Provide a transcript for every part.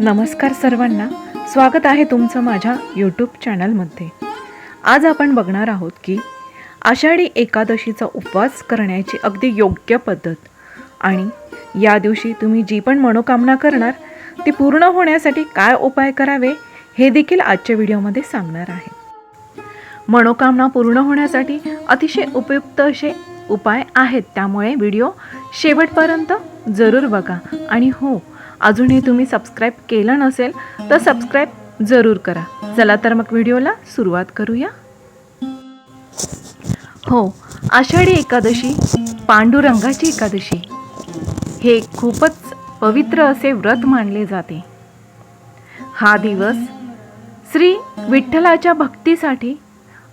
नमस्कार सर्वांना. स्वागत आहे तुमचं माझ्या यूट्यूब चॅनलमध्ये आज आपण बघणार आहोत की आषाढी एकादशीचा उपवास करण्याची अगदी योग्य पद्धत आणि या दिवशी तुम्ही जी पण मनोकामना करणार ती पूर्ण होण्यासाठी काय उपाय करावे हे देखील आजच्या व्हिडिओमध्ये सांगणार आहे. मनोकामना पूर्ण होण्यासाठी अतिशय उपयुक्त असे उपाय आहेत त्यामुळे व्हिडिओ शेवटपर्यंत जरूर बघा. आणि हो अजूनही तुम्ही सबस्क्राईब केलं नसेल तर सबस्क्राईब जरूर करा. चला तर मग व्हिडिओला सुरुवात करूया. हो आषाढी एकादशी पांडुरंगाची एकादशी. हे खूपच पवित्र असे व्रत मानले जाते. हा दिवस श्री विठ्ठलाच्या भक्तीसाठी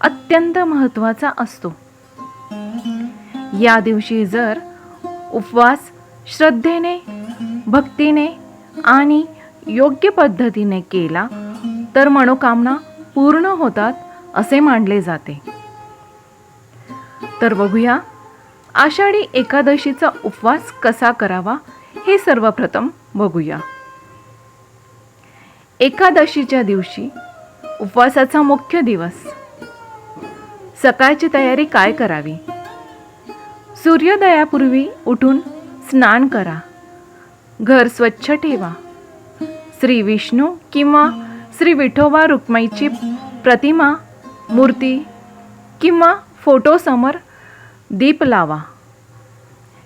अत्यंत महत्त्वाचा असतो. या दिवशी जर उपवास श्रद्धेने भक्तीने आणि योग्य पद्धतीने केला तर मनोकामना पूर्ण होतात असे मानले जाते. तर बघूया आषाढी एकादशीचा उपवास कसा करावा हे सर्वप्रथम बघूया. एकादशीच्या दिवशी उपवासाचा मुख्य दिवस. सकाळची तयारी काय करावी? सूर्योदयापूर्वी उठून स्नान करा. घर स्वच्छ ठेवा. श्री विष्णू किंवा श्री विठोबा रुक्माईची प्रतिमा मूर्ती किंवा फोटोसमोर दीप लावा.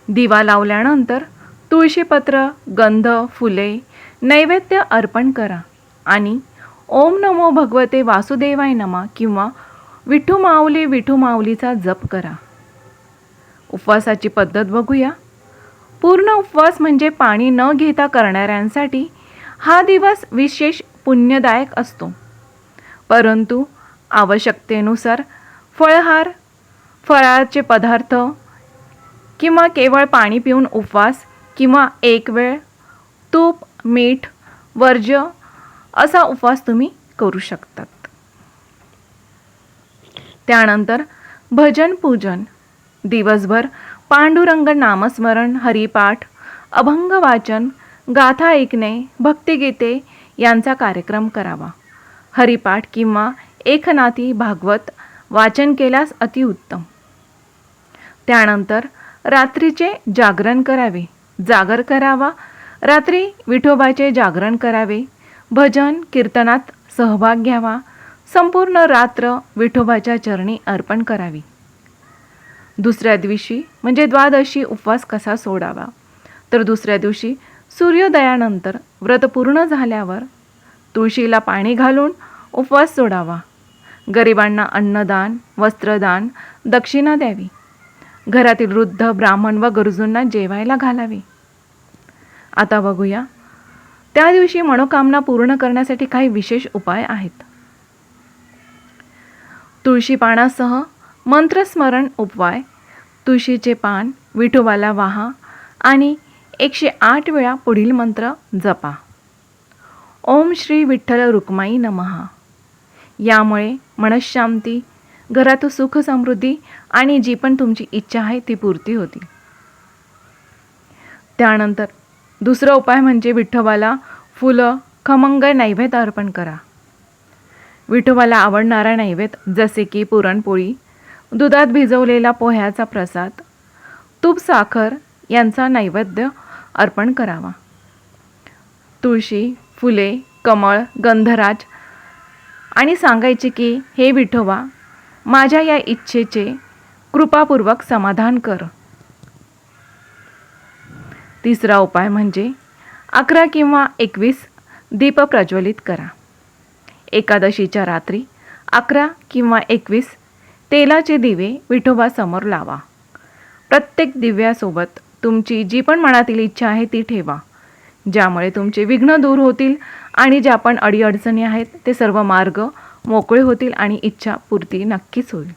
दिवा लावल्यानंतर तुळशीपत्र गंध फुले नैवेद्य अर्पण करा आणि ओम नमो भगवते वासुदेवाय नमा किंवा विठू माऊली विठू माऊलीचा जप करा. उपवासाची पद्धत बघूया. पूर्ण उपवास म्हणजे पाणी न घेता करणाऱ्यांसाठी हा दिवस विशेष पुण्यदायक असतो. परंतु आवश्यकतेनुसार फळहार फळाचे पदार्थ किंवा केवळ पाणी पिऊन उपवास किंवा एक वेळ तूप मीठ वर्ज्य असा उपवास तुम्ही करू शकतात. त्यानंतर भजन पूजन. दिवसभर पांडुरंग नामस्मरण हरिपाठ अभंग वाचन गाथा ऐकणे भक्तिगीते यांचा कार्यक्रम करावा. हरिपाठ किंवा एकनाथी भागवत वाचन केल्यास अतिउत्तम त्यानंतर रात्रीचे जागरण करावे. जागर करावा. रात्री विठोबाचे जागरण करावे. भजन कीर्तनात सहभाग घ्यावा. संपूर्ण रात्र विठोबाच्या चरणी अर्पण करावी. दुसऱ्या दिवशी म्हणजे द्वादशी उपवास कसा सोडावा? तर दुसऱ्या दिवशी सूर्योदयानंतर व्रत पूर्ण झाल्यावर तुळशीला पाणी घालून उपवास सोडावा. गरिबांना अन्नदान वस्त्रदान दक्षिणा द्यावी. घरातील वृद्ध ब्राह्मण व गरजूंना जेवायला घालावे. आता बघूया. त्या दिवशी मनोकामना पूर्ण करण्यासाठी काही विशेष उपाय आहेत. तुळशी पानासह मंत्रस्मरण उपवाय तुळशीचे पान विठोबाला वाहा आणि एकशे आठ वेळा पुढील मंत्र जपा. ओम श्री विठ्ठल रुक्माई नमहा यामुळे मनशांती घरात सुख समृद्धी आणि जी पण तुमची इच्छा आहे ती पूर्ती होती. त्यानंतर दुसरा उपाय म्हणजे विठ्ठोबाला फुलं खमंग नैवेद्य अर्पण करा. विठोबाला आवडणारा नैवेद्य जसे की पुरणपोळी दुधात भिजवलेला पोह्याचा प्रसाद तूप साखर यांचा नैवेद्य अर्पण करावा. तुळशी फुले कमळ गंधराज आणि सांगायचे की हे विठोबा माझ्या या इच्छेचे कृपापूर्वक समाधान कर. तिसरा उपाय म्हणजे अकरा किंवा एकवीस दीप प्रज्वलित करा. एकादशीच्या रात्री अकरा किंवा एकवीस तेलाचे दिवे विठोबासमोर लावा. प्रत्येक दिव्यासोबत तुमची जी पण मनातील इच्छा आहे ती ठेवा. ज्यामुळे तुमचे विघ्न दूर होतील आणि ज्या पण अडीअडचणी आहेत ते सर्व मार्ग मोकळे होतील आणि इच्छा पूर्ती नक्कीच होईल.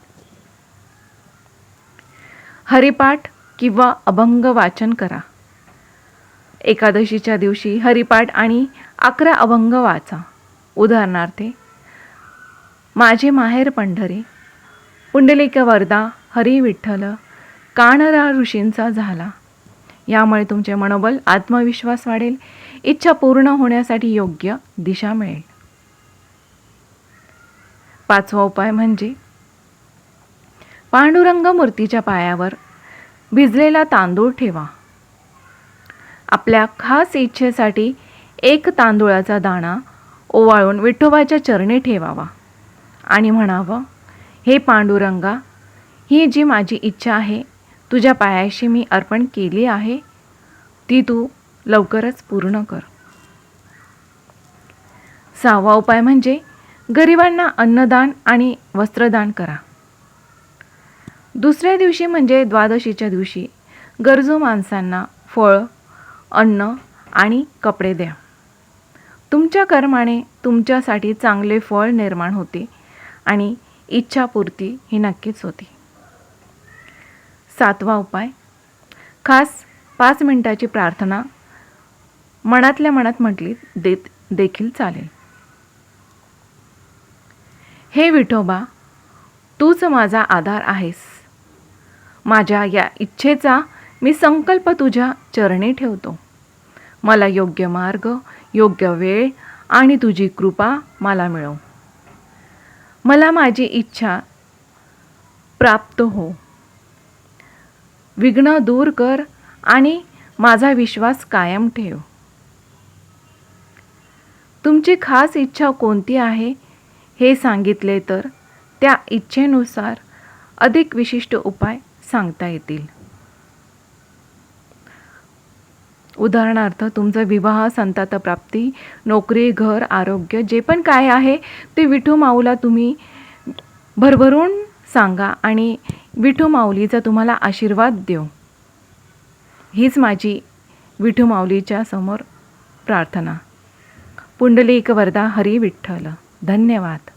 हरिपाठ किंवा अभंग वाचन करा. एकादशीच्या दिवशी हरिपाठ आणि अकरा अभंग वाचा. उदाहरणार्थ माझे माहेर पंढरी पुंडलिक वरदा हरी विठ्ठल कानरा ऋषींचा झाला. यामुळे तुमचे मनोबल आत्मविश्वास वाढेल. इच्छा पूर्ण होण्यासाठी योग्य दिशा मिळेल. पाचवा उपाय म्हणजे पांडुरंग मूर्तीच्या पायावर भिजलेला तांदूळ ठेवा. आपल्या खास इच्छेसाठी एक तांदूळाचा दाणा ओवाळून विठोबाच्या चरणी ठेवावा आणि म्हणावं हे पांडुरंगा ही जी माझी इच्छा आहे तुझ्या पायाशी मी अर्पण केली आहे ती तू लवकरच पूर्ण कर. सहावा उपाय म्हणजे गरिबांना अन्नदान आणि वस्त्रदान करा. दुसऱ्या दिवशी म्हणजे द्वादशीच्या दिवशी गरजू माणसांना फळ अन्न आणि कपडे द्या. तुमच्या कर्माने तुमच्यासाठी चांगले फळ निर्माण होते आणि इच्छापूर्ती ही नक्कीच होती. सातवा उपाय. खास पाच मिनटाची प्रार्थना मनातल्या मनात म्हटली देत देखील चालेल. हे विठोबा तूच माझा आधार आहेस. माझ्या या इच्छेचा मी संकल्प तुझ्या चरणी ठेवतो. मला योग्य मार्ग योग्य वेळ आणि तुझी कृपा मला मिळव. मला माझी इच्छा प्राप्त हो. विघ्न दूर कर आणि माझा विश्वास कायम ठेव. तुमची खास इच्छा कोणती आहे हे सांगितले तर त्या इच्छेनुसार अधिक विशिष्ट उपाय सांगता येतील. उदाहरणार्थ तुमचं विवाह संतातप्राप्ती नोकरी घर आरोग्य जे पण काय आहे ते विठू माऊला तुम्ही भरभरून सांगा आणि विठू माऊलीचा तुम्हाला आशीर्वाद देऊ. हीच माझी विठू माऊलीच्या समोर प्रार्थना. पुंडलिक वरदा हरी विठ्ठल. धन्यवाद.